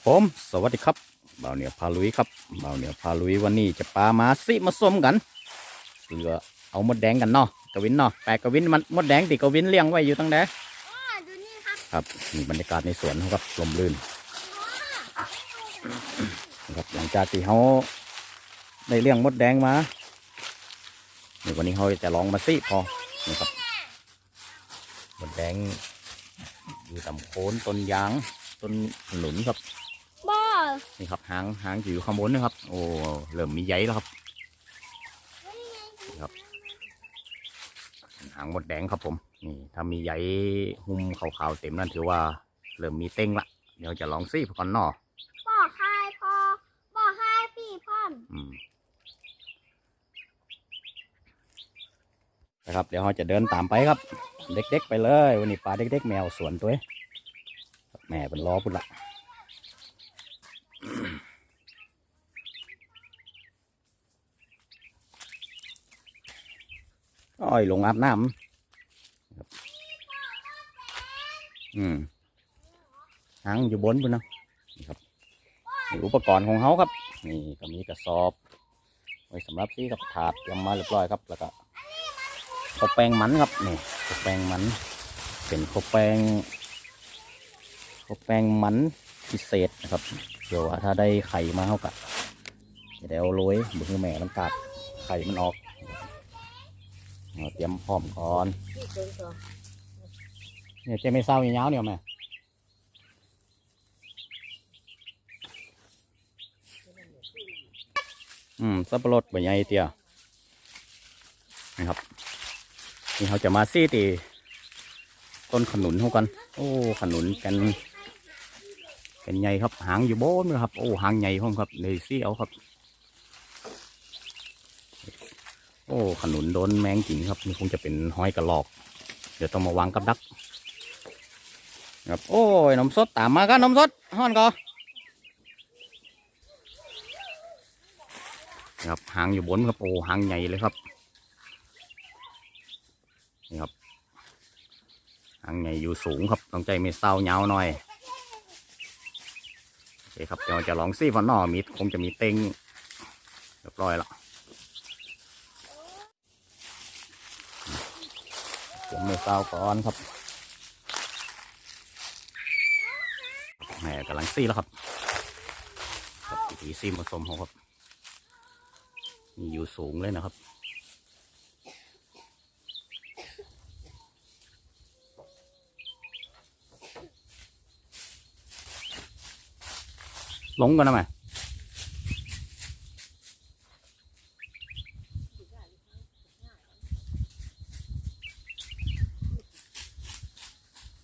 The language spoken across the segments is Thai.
ครับผม สวัสดีครับบ่าวเหนียวพาลุยครับบ่าวเหนียวพาลุยวันนี้จะปลามาสิมาส้มกันเพื่อเอามดแดงกันเนาะกวินเนาะแปลกวินมันมดแดงติกวินเลี้ยงไว้อยู่ตั้งแต่ดูนี่ครับครับนี่บรรยากาศในสวนครับลมลื่นนะครับหลังจากที่เขาได้เลี้ยงมดแดงมานี่วันนี้เขาจะลองมาสิพอนี่ครับมดแดงอยู่ตำโคนต้นยางต้นขนุนครับ นี่ครับหางหางอยู่ข้างบนนะครับ โอ้เริ่มมีใยแล้วครับนี่ครับ หางมดแดงครับผมนี่ถ้ามีใยหุ้มขาวๆเต็มนั่นถือว่าเริ่มมีเต้งละเดี๋ยวจะลองซี่ก่อนเนอบอกใครพอบอกใครพี่พ่อมอืมนะครับเดี๋ยวเราจะเดินตามไปครับ เด็กๆไปเลย วันนี้ปลาเด็ก ๆ แมวสวนตัวเองแม่เป็นล้อพุ่นละ อ้อยลงอาบน้ำอืมหางอยู่บนพุ่นนะนี่ครับนี่อุปกรณ์ของเขาครับ นี่ก็มีกระสอบ ไว้สำหรับที่กับถาดเตรียมมาเรียบร้อยครับแล้วก็ข้าวแป้งมันครับนี่ข้าวแป้งมันเป็นข้าวแป้งข้าวแป้งมันพิเศษนะครับ เดี๋ยวว่าถ้าได้ไข่มาเท่ากับเดี๋ยวเอาโรยบุ้งแม่มันกัดไข่มันออกเตรียมพร้อมก่อนเนี่ยเจ๊ไม่เศร้าอย่างยาวเนี่ยแม่อืมสับปะรดใบใหญ่เตี้ยนะครับนี่เขาจะมาซี่ตีต้นขนุนเขากัน โอ้ ขนุนกัน กันใหญ่ครับ หางอยู่บนเลยครับ โอ้หางใหญ่พ้อมครับเลยซี่เอาครับ โอ้ขนุนโดนแมงจริงครับนี่คงจะเป็นห้อยกระหลอก เดี๋ยวต้องมาวางกับดักครับโอ้ยนมสดตามมากันนมสดห้อนก็ครับหางอยู่บนครับโอ้หางใหญ่เลยครับนี่ครับหางใหญ่อยู่สูงครับต้องใจไม่เศร้าเงาหน่อย คครับเดี๋ยวจะลองซีฟันนอมีคงจะมีเต็งเรียบร้อยแล้วเตรียมมือเต้าก่อนครับแหมกำลังซีแล้วครับครับวิธีซีผสมของครับนี่อยู่สูงเลยนะครับ ลงกันนะแม่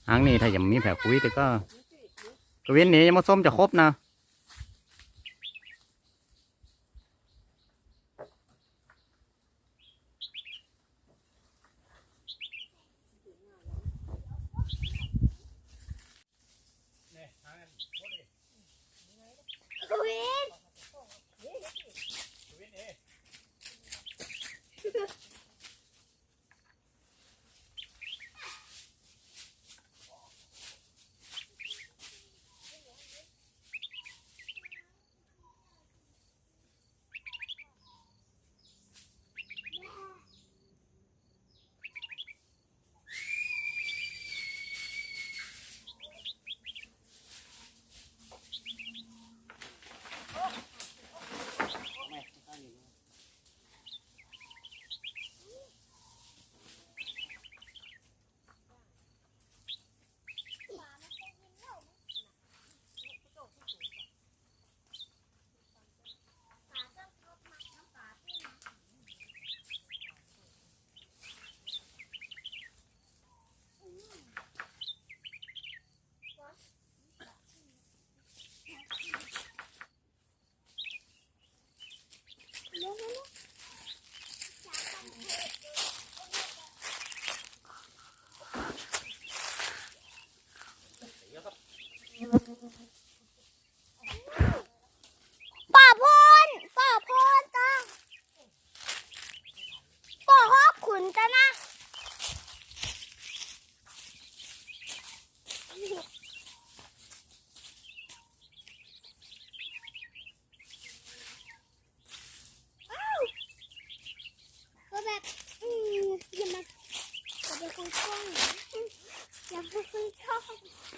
หางนี่ถ้ายังมีแผลคุยแต่ก็กวินนี้ยังมาส้มจะครบนะ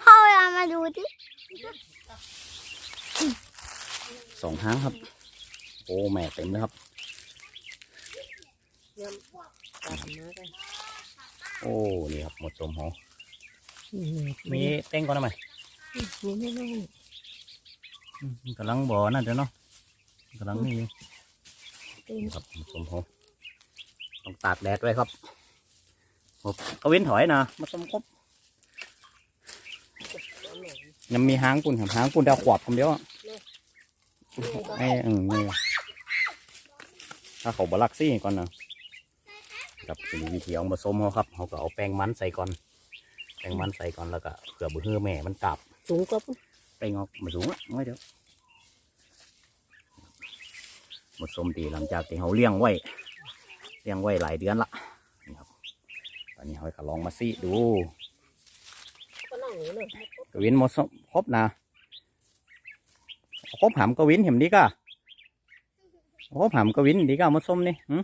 พ่อเวลามาดูดิสองหางครับ โอ้แม่เต็มเลยครับ โอ้นี่ครับหมดสมหอมีเต้งก่อนได้ไหมนี่ไม่ไม่อืมกำลังบ่อนั่นเดี๋ยวเนาะกำลังนี่เต็มนี่ครับหมดสมหอต้องตากแดดไว้ครับครับก็เว้นถอยนะมาสมครบ ยังมีหางปุ่นครับหางปุ่นดาวขวบคำเดียวอะไอ้อืมนี่ถ้าเขาบลักซี่ก่อนนะครับเป็นวิธีเอามาส้มเขาครับเขาก็เอาแป้งมันใส่ก่อน แป้งมันใส่ก่อนแล้วก็เผื่อบุเฮือแม่มันกลับสูงก็ปุ๊บแป้งออกมาสูงอะไม่เดี๋ยวหมดส้มดีหลังจากที่เขาเลี้ยงไว้เลี้ยงไว้หลายเดือนละนี่ครับตอนนี้เขาก็ลองมาซี่ดู ก็วินหมดครบนะครบหามกวินเห็นดีก่ะครบหามกวินดีก่ะหมดส้มนี่หึ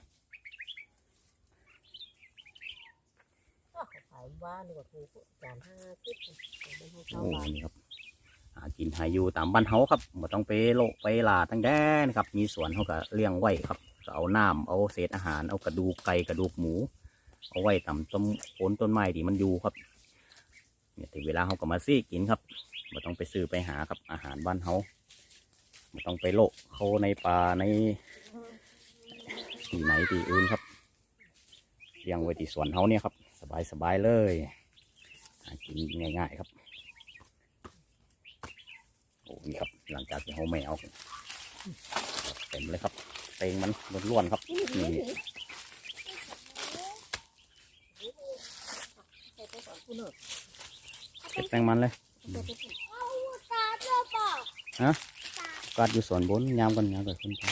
ขายบ้านดีกว่าถูกจานห้าสิบเป็นห้องโอ้นี่ครับหากินหาอยู่ตามบ้านเฮาครับบ่ต้องไปโลกไปลาทั้งแดนครับ มีสวนเขาก็เลี้ยงไว้ครับก็เอาน้ำเอาเศษอาหารเอากระดูกไก่กระดูกหมู เอาไว้ตามต้นโคนต้นไม้ที่มันอยู่ครับ เนี่ยถึงเวลาเขาก็มาซี่กินครับบ่ต้องไปซื้อไปหาครับอาหารบ้านเฮาบ่ต้องไปโลกเขาในป่าในที่ไหนที่อื่นครับเลี้ยงไว้ที่สวนเฮาเนี่ยครับสบายสบายเลยหากินง่าย ๆครับโอ้นี่ครับหลังจากที่เขาไม่เอาเต็มเลยครับเต็งมันล้วนๆครับนี่ เก็บแตงมันเลยเอาตาเจ้าบอกกาดอยู่ส่วนบนยามกันยามเกิดขึ้นไป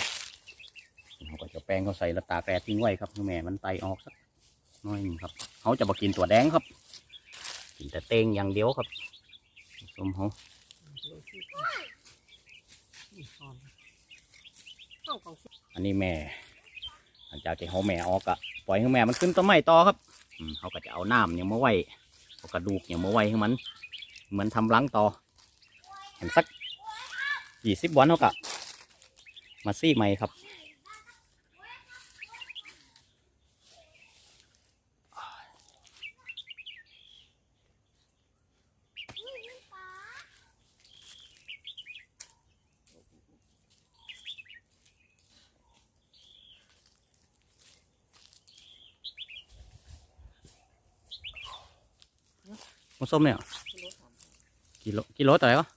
เขาก็จะแป้งเขาใส่แล้วตากแดดทิ้งไว้ครับให้แม่มันไตออกสักหน้อยหนึงครับเขาจะมากินตัวแดงครับกินแต่เตงอย่างเดียวครับสมเขาห้องของอันนี้แม่หลังจากที่เขาแม่ออกอะปล่อยให้แม่มันขึ้นต้นไม้ต่อครับอืมเขาก็จะเอาน้ำอย่างมาไว้เอา กระดูกอย่างมาไว้ให้มัน เหมือนทำรังต่อเห็นสักยี่สิบวันเขากะมาซี่ใหม่ครับ มะส้มเนี่ยกิโลกิโลเท่าไหร่วะ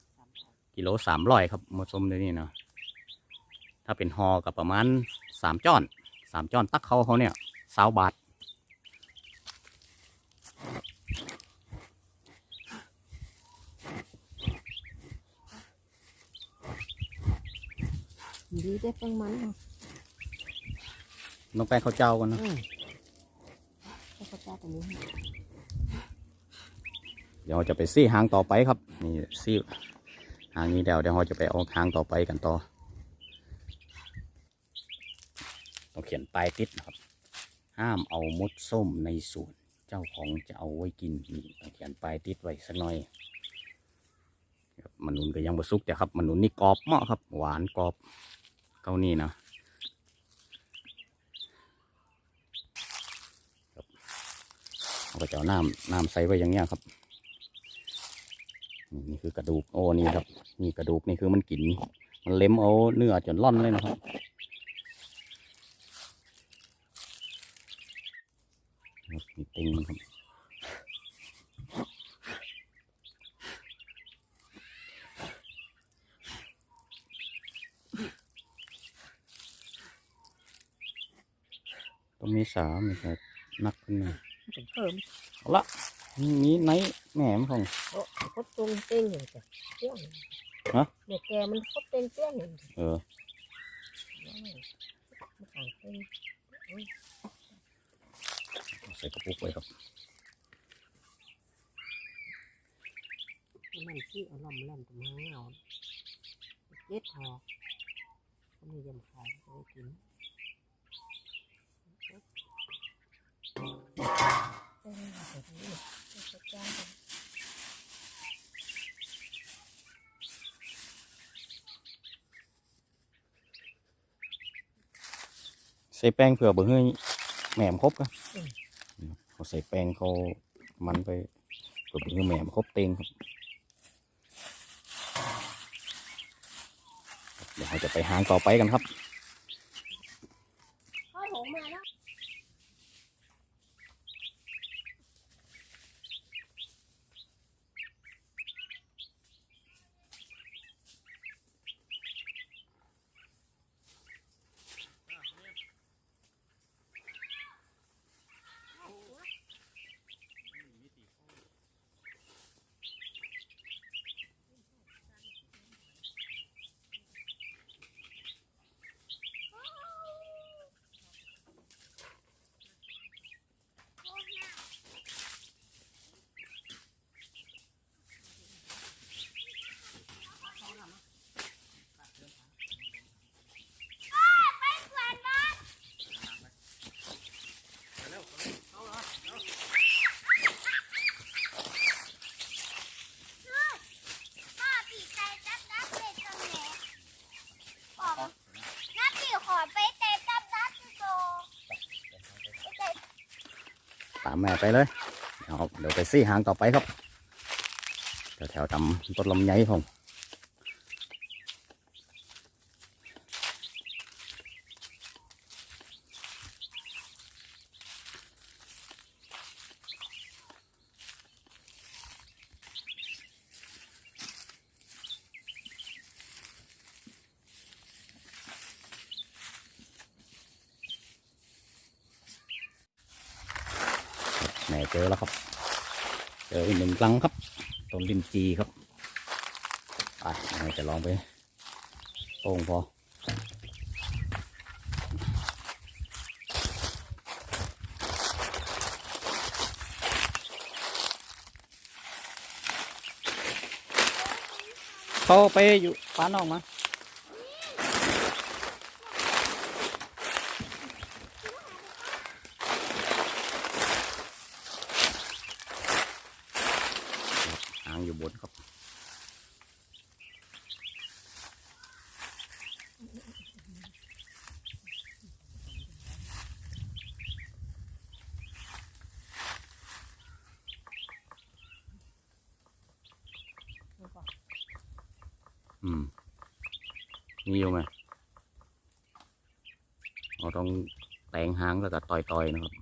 กิโลสามร้อยครับมะส้มเดี๋ยวนี้นะถ้าเป็นฮอกับประมาณสามจ้อนสามจ้อนตักเขาเขาเนี่ยสาวบาทดีได้ฟังมันต้องไปข้าวเจ้ากันนะอืมก็เขาจ้าตรงนี้ เดี๋ยวเราจะไปซี่หางต่อไปครับนี่ซี่หางนี้เดี๋ยวเดี๋ยวเราจะไปเอาหางต่อไปกันต่อต้องเขียนป้ายติดนะครับ ห้ามเอามดส้มในสวนเจ้าของจะเอาไว้กินนี่ต้องเขียนป้ายติดไว้สักหน่อยมันนุนก็ยังบสุกแต่ครับมันนุนนี่กรอบมาะครับ หวานกรอบเก้านี่นะเราก็จะเอาน้ำน้ำใส่ไว้อย่างเงี้ยครับ นี่นี่คือกระดูกโอ้นี่ครับนี่กระดูกนี่คือมันกิน มันเล็มเอาเนื้อจนร่อนเลยนะครับครับมีติงครับต้องมีสามนี่ครับนักขึ้นมาเป็นเพิ่มเอาละ มีไหนแหม่มของโอ้คดตรงเต้งอย่างจ้ะเตี้ยงฮะ เด็กแกมันคดเต้งเตี้ยงอย่างเออมันขายเต้งใส่กระปุกไว้ครับมันที่เอาลำแล่นตรงนี้เอาเล็ดทอก็มียำขายไปกินเจ้างใส่แป้งเผื่อเบื่อให้แหนมครบกันเขาใส่แป้งเขามันไปเผื่อเบื่อแหนมครบเต็งเดี๋ยวเราจะไปหางต่อไปกันครับามแม่ไปเลยเดี๋ยวไปซี่หางต่อไปครับแถวแถวๆตำต้นลำไยผมแม่เจ อแล้วครับ เจออีกหนึ่งครั้งครับต้นลินจีครับไปจะลองไปโป่งพอเขาไปอยู่ป้านนอกมาหางอยู่บนครับ อืมมีอยู่ไหมเราต้อง แต่งหางแล้วก็ต่อยๆนะครับ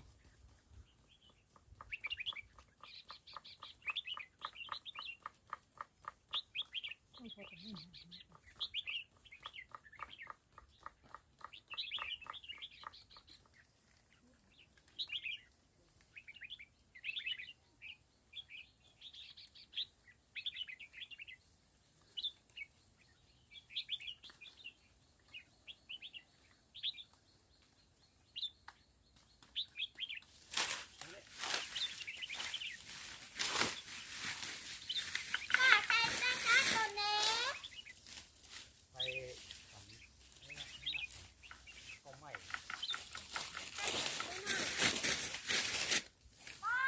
ป้าใจจับนับตัวเนี้ย ไปทำก็ไม่ ป้า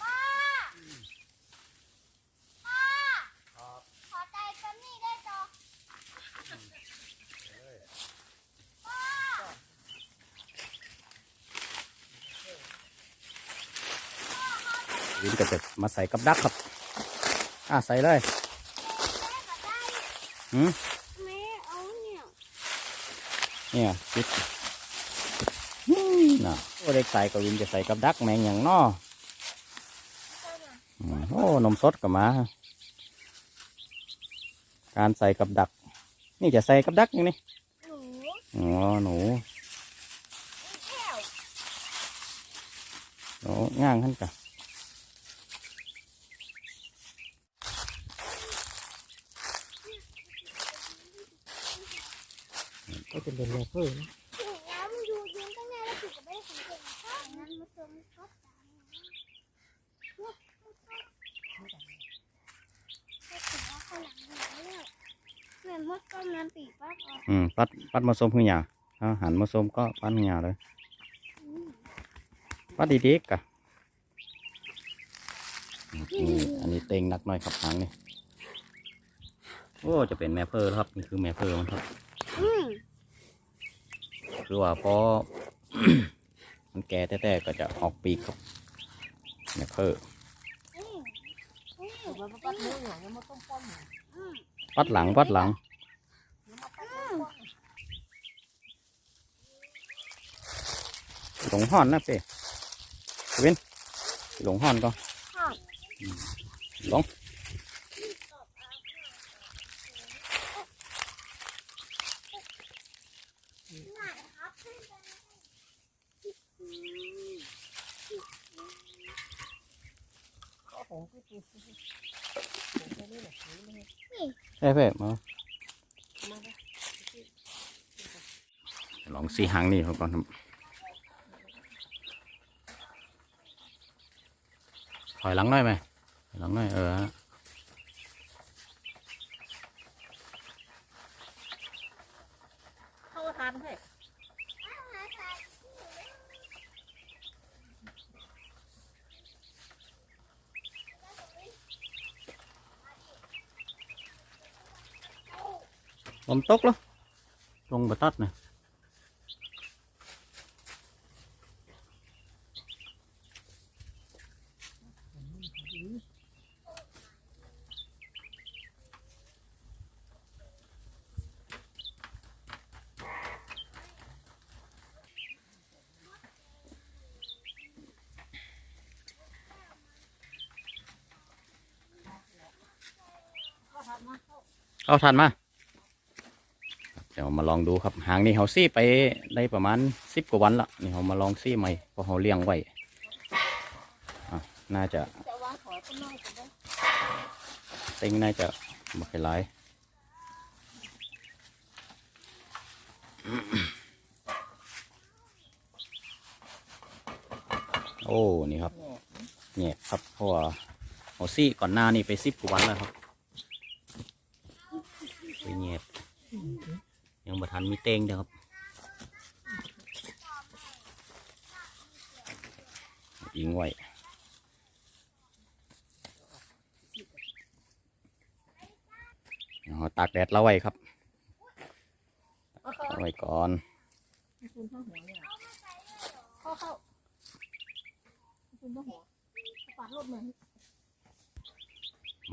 ป้าป้า ครับ ขอใจกันนี่ได้จอป้า วินก็จะมาใส่กับดักครับ อะใส่เลยแม่ก็ได้หืมแม่เอาเนี่ยเนี่ยติดน่ะโอ้เด็กใส่ก็วินจะใส่กับดักแมงอย่างนออืมโอ้นมสดก็มา การใส่กับดัก นี่จะใส่กับดักอย่างนี้หนูอ๋อหนูแก้วหนูง่างขึ้นกะ ก็จะ เป็นแม่เพิ่มนะถึงแล้วมันอยู่ยืนตั้งนานแล้วถึงก็ไม่ได้สังเกตข้างนั้นมันตัวมันชอบตามเนี่ยมันชอบถ้าถึงว่าข้างหลังหนูเนี่ยเหมือนมดต้มน้ำปีกป้าออกอืมปัดปัดมาส้มขึ้นหยาเอาหันมาส้มก็ปัดขึ้นหยาเลยอืมปัดดีๆกะอืมอันนี้เต็งนักหน่อยครับหางนี่โอ้ จะเป็นแม่เพอร์ครับ นี่คือแม่เพอร์มันครับ อืมคือว่าพอมันแก่แต่ๆก็จะออกปีกครับเนี่ยเพิ่ออืมอืมเอาไปปัดมือหน่อยยังมาต้มป้อมหน่อยอืมปัดหลังปัดหลังยังมาปัดต้มป้อมหลงห่อนนะเป้เว้นหลงห่อนก็ค่ะหลงง่ายครับก็ผมก็คือผมแค่นี้แหละถือเลยเอ้เป้มาลองสีหางนี่เขาก่อนครับถอยหลังหน่อยไหมหลังหน่อยเออ เข้าทานให้ ลมตกแล้วลงบะตัดนะเข้ามาลองดูครับหางนี่เขาซี่ไปได้ประมาณสิบกว่าวันละนี่เขามาลองซี่ใหม่เพราะเขาเลี้ยงไว้อ่น่าจะต้นไม้กันได้เต็งน่าจะไม่ค่อยหลโอ้ นี่ครับเนี่ยครับเพราะว่าเขาซี่ก่อนหน้านี่ไปสิบกว่าวันแล้วครับไปเงียบ ยังบ่ทันมีเต้งเด้อครับยิงไว้ตากแดดแล้วไว้ครับเอาไว้ก่อนเข้าเข้าคุณหัวปัดรถเหมือน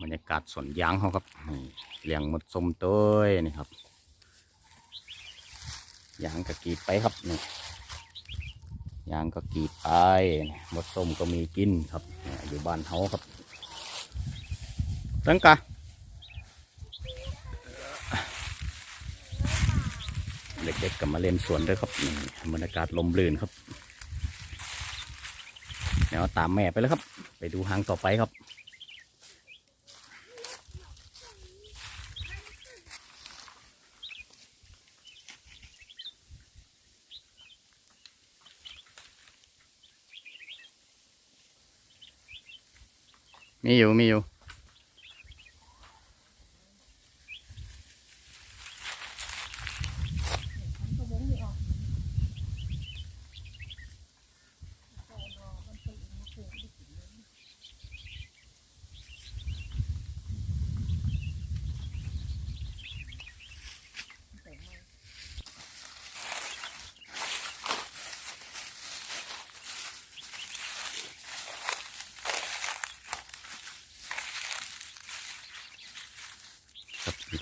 บรรยากาศสวนยางเขาครับเลี้ยงมดสมเต้ยนี่ครับ ยางก็กีดไปครับนี่ยางก็กีดไปนี่หมดส้มก็มีกินครับอยู่บ้านเขาครับตั้งกะเด็กๆก็มาเล่นสวนด้วยครับบรรยากาศลมลื่นครับเดี๋ยวตามแม่ไปเลยครับ ไปดูหางต่อไปครับ มีอยู่มีอยู่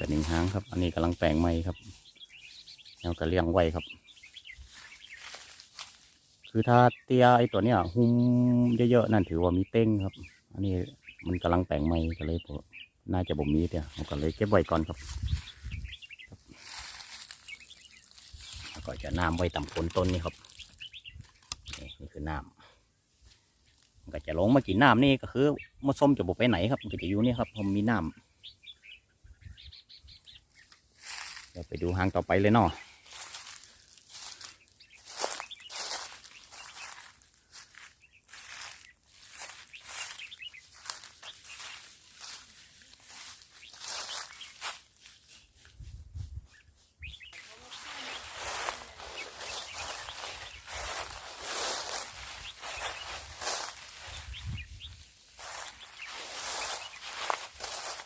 รับมีแต่หนึ่งหางครับ อันนี้กำลังแปลงใหม่ครับแล้วก็เลี้ยงไว้ครับ คือถ้าเตี้ยไอตัวเนี้ยหุ้มเยอะๆนั่นถือว่ามีเต้งครับ อันนี้มันกำลังแปลงใหม่ก็เลยน่าจะบ่มีเตี้ยผมก็เลยเก็บไว้ก่อนครับแล้วก็จะน้ำไว้ต่ำโคนต้นนี่ครับนี่นี่คือน้ำก็จะลงมากินน้ำนี่ก็คือมดส้มจะบ่ไปไหนครับก็จะอยู่นี่ครับผมมีน้ำ เดี๋ยวไปดูหางต่อไปเลยเนาะ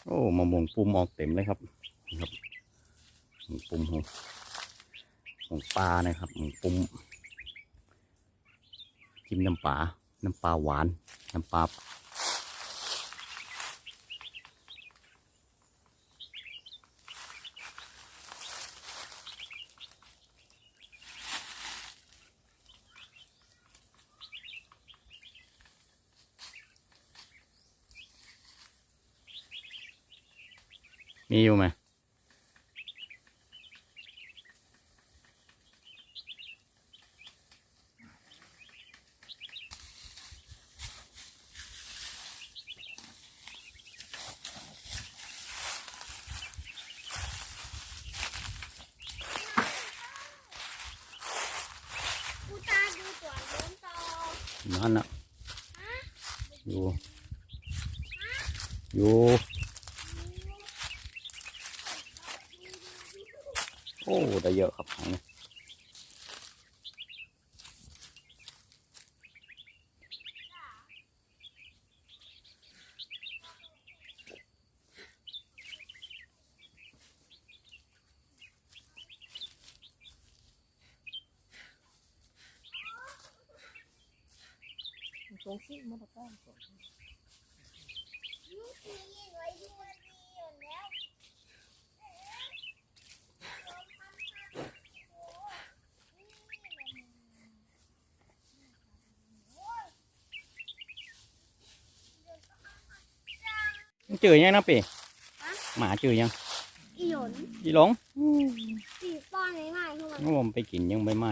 โอ้มะม่วงปุ่มออกเต็มเลยครับ ปุ่มของหมูปลานะครับหมูปุ้มจิ้มน้ำปลา น้ำปลาหวาน น้ำปลามีอยู่ไหม กูตาดูตัวเลี้ยงต่อ นั่นนะอยู่ อยู่ โอ้ ได้เยอะครับถังนี้ ส งสิมันตะก้อนสงลูกนี่ไว้ดูมันดีอยู่แล้วมันจืดยังนะปีหมาจืดยังอีหยนอีหลงสีป้อนง่ายๆทุกวันงั้นผมไปกินยังใบไม้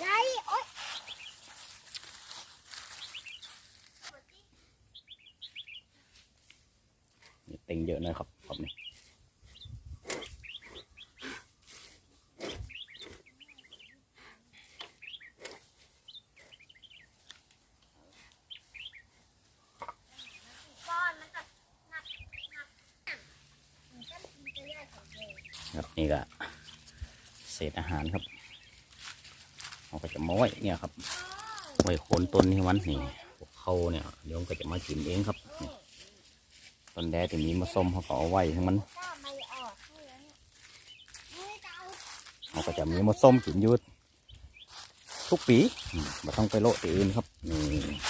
ไรโอ๊ย นี่ เยอะน่อยครับครับนี่ป้อนมันก็หนักหนักมันก็มันจะแยกของเดิมครับนี่ก็เศษอาหารครับเราก็จะมาไว้เนี่ยครับไว้โคนต้นที่มันนี่เขาเนี่ยเดี๋ยวก็จะมากินเองครับ ต้นแดดที่มีมาส้มเขาก็เอาไว้ทั้งมันก็ไม่ออกให้แล้วเนี่ยเฮ้ยจะเอาเขาก็จะมีมาส้มกินอยุดทุกปีอืมไม่ต้องไปโละที่อื่นครับนี่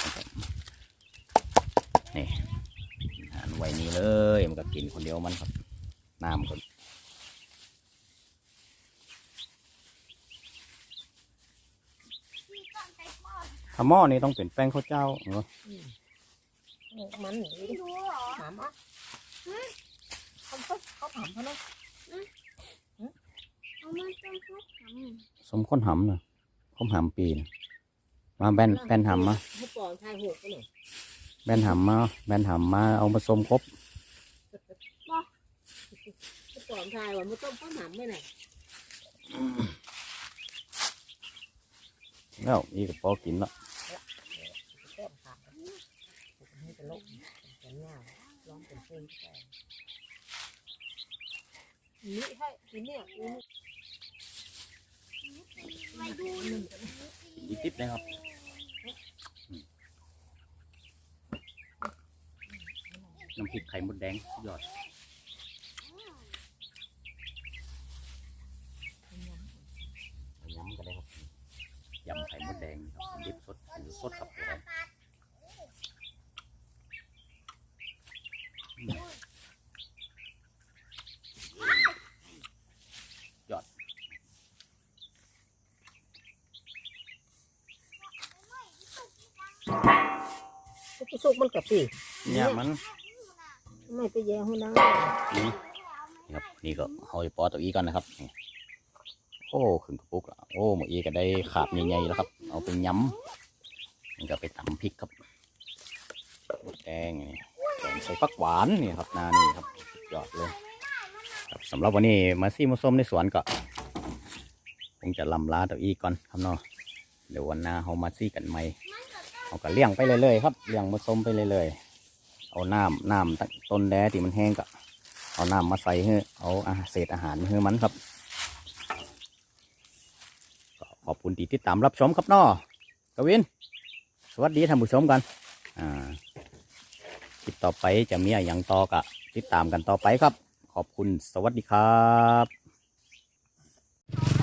นะครับนี่อาหารไว้นี่เลยมันก็กินคนเดียวมันครับน้ำก็ที่ก่อนไปป้อนถ้าหม้อนี่ต้องเป็นแป้งข้าวเจ้าเนอะ มันหนีไม่รู้เหรอหมามอะเขาเขาเขาถามเขาเนาะเอามันเป็นพวกทสมข้นหำนะข้นหำปีนะมาแบนแบนหำมาให้ปอนชายหกก็หน่อยแบนหำมาแบนหำมาเอามาส้มครบให้ปอนชายว่ามันต้มข้าวหนามไม่ไหนแล้วอีกพอกินละ แก้มขาดให้ เป็นโรคเป็นเงาร้องเป็นเพลงแต่นี่ให้ทีเนี่ยำไม่ดูอีกติดนะครับน้ำพริกไข่มดแดงยอดยำก็ได้ครับยำไข่มดแดงครับดิบสดสดครับผมยอด สุก มันกับสิเนี่ยมันไม่ไปแย่หัวนังนี่นี่ครับนี่ก็เอาไปปอตัวอีก่อนนะครับนี่โอ้ขึ้นกระปุกแล้วโอ้หมออีก็ได้ขาบใหญ่ๆแล้วครับ เอาไปย้ำนี่ก็ไปตำพริกครับแกงนี่แกงใส่ฟักหวานนี่ครับหนานี่ครับยอดเลยครับสำหรับวันนี้มาซี่มาส้มในสวนก็คงจะลำลาตัวอีก่อนครับเนาะเดี๋ยววันหน้าเขามาซี่กันใหม่ เขาก็เลี้ยงไปเรื่อยๆครับเลี้ยงมาส้มไปเรื่อยๆเอาน้ำน้ำตั้งต้นแดที่มันแห้งก็เอาน้ำมาใส่ให้เอาอาเศษอาหารมาให้มันครับขอบคุณที่ติดตามรับชมครับน้อกวิน สวัสดีท่านผู้ชมกันอ่าคลิปต่อไปจะมีอะไรอย่างต่อกะติดตามกันต่อไปครับ ขอบคุณสวัสดีครับ